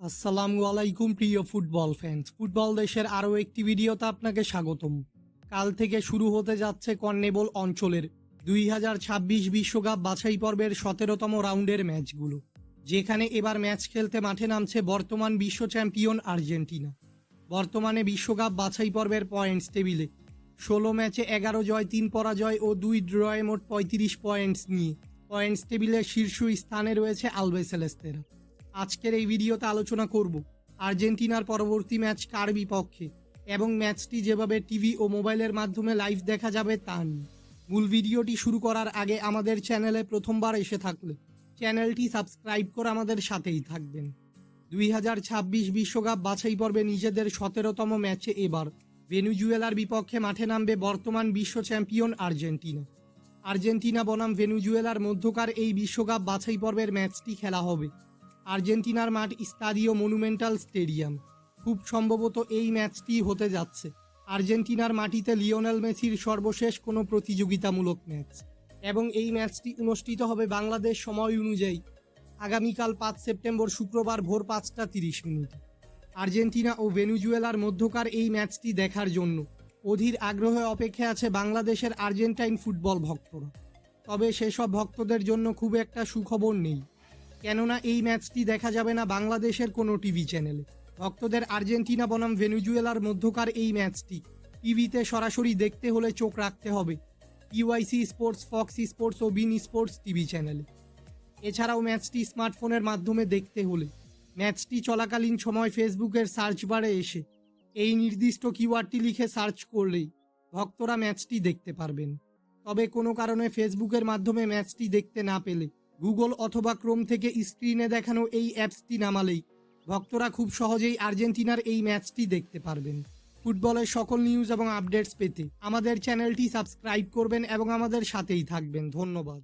আসসালামু আলাইকুম, প্রিয় ফুটবল ফ্যান্স ফুটবল দেশের আরও একটি ভিডিওতে আপনাকে স্বাগতম। কাল থেকে শুরু হতে যাচ্ছে কর্নেবল অঞ্চলের দুই হাজার ছাব্বিশ বিশ্বকাপ বাছাই পর্বের সতেরোতম রাউন্ডের ম্যাচগুলো, যেখানে এবার ম্যাচ খেলতে মাঠে নামছে বর্তমান বিশ্ব চ্যাম্পিয়ন আর্জেন্টিনা। বর্তমানে বিশ্বকাপ বাছাই পর্বের পয়েন্টস টেবিলে ষোলো ম্যাচে এগারো জয়, তিন পরাজয় ও দুই ড্রয়ে মোট পঁয়ত্রিশ পয়েন্টস নিয়ে। পয়েন্টস টেবিলের শীর্ষ স্থানে রয়েছে আলবেসেলেস্তেরা আজকের এই ভিডিওতে আলোচনা করব আর্জেন্টিনার পরবর্তী ম্যাচ কার বিপক্ষে এবং ম্যাচটি যেভাবে টিভি ও মোবাইলের মাধ্যমে লাইভ দেখা যাবে তা নিয়ে। মূল ভিডিওটি শুরু করার আগে আমাদের চ্যানেলে প্রথমবার এসে থাকলে চ্যানেলটি সাবস্ক্রাইব করে আমাদের সাথেই থাকবেন। দুই হাজার ছাব্বিশ বিশ্বকাপ বাছাই পর্বে নিজেদের সতেরোতম ম্যাচে এবার ভেনুজুয়েলার বিপক্ষে মাঠে নামবে বর্তমান বিশ্ব চ্যাম্পিয়ন আর্জেন্টিনা। আর্জেন্টিনা বনাম ভেনুজুয়েলার মধ্যকার এই বিশ্বকাপ বাছাই পর্বের ম্যাচটি খেলা হবে আর্জেন্টিনার মাঠ স্তাদিও মনুমেন্টাল স্টেডিয়াম। খুব সম্ভবত এই ম্যাচটি হতে যাচ্ছে। আর্জেন্টিনার মাটিতে লিওনেল মেসির সর্বশেষ কোনো প্রতিযোগিতামূলক ম্যাচ। এবং এই ম্যাচটি অনুষ্ঠিত হবে বাংলাদেশ সময় অনুযায়ী। আগামীকাল পাঁচ সেপ্টেম্বর শুক্রবার ভোর পাঁচটা তিরিশ মিনিট। আর্জেন্টিনা ও ভেনুজুয়েলার মধ্যকার এই ম্যাচটি দেখার জন্য অধীর আগ্রহে অপেক্ষা আছে বাংলাদেশের আর্জেন্টাইন ফুটবল ভক্তরা। তবে সেসব ভক্তদের জন্য খুব একটা সুখবর নেই। কেননা এই ম্যাচটি দেখা যাবে না বাংলাদেশের কোনো টিভি চ্যানেলে। ভক্তদের আর্জেন্টিনা বনাম ভেনুজুয়েলার মধ্যকার এই ম্যাচটি। টিভিতে সরাসরি দেখতে হলে চোখ রাখতে হবে। ইউআইসি স্পোর্টস, ফক্স স্পোর্টস ও বিন স্পোর্টস টিভি চ্যানেলে। এছাড়াও ম্যাচটি স্মার্টফোনের মাধ্যমে দেখতে হলে। ম্যাচটি চলাকালীন সময় ফেসবুকের সার্চ বারে এসে এই নির্দিষ্ট কিওয়ার্ডটি লিখে সার্চ করলেই ভক্তরা ম্যাচটি দেখতে পারবেন। তবে কোনো কারণে ফেসবুকের মাধ্যমে ম্যাচটি দেখতে না পেলে গুগল অথবা ক্রোম থেকে স্ক্রিনে দেখানো এই অ্যাপসটি নামালেই ভক্তরা খুব সহজেই আর্জেন্টিনার এই ম্যাচটি দেখতে পারবেন। ফুটবলের সকল নিউজ এবং আপডেটস পেতে আমাদের চ্যানেলটি সাবস্ক্রাইব করবেন এবং আমাদের সাথেই থাকবেন। ধন্যবাদ।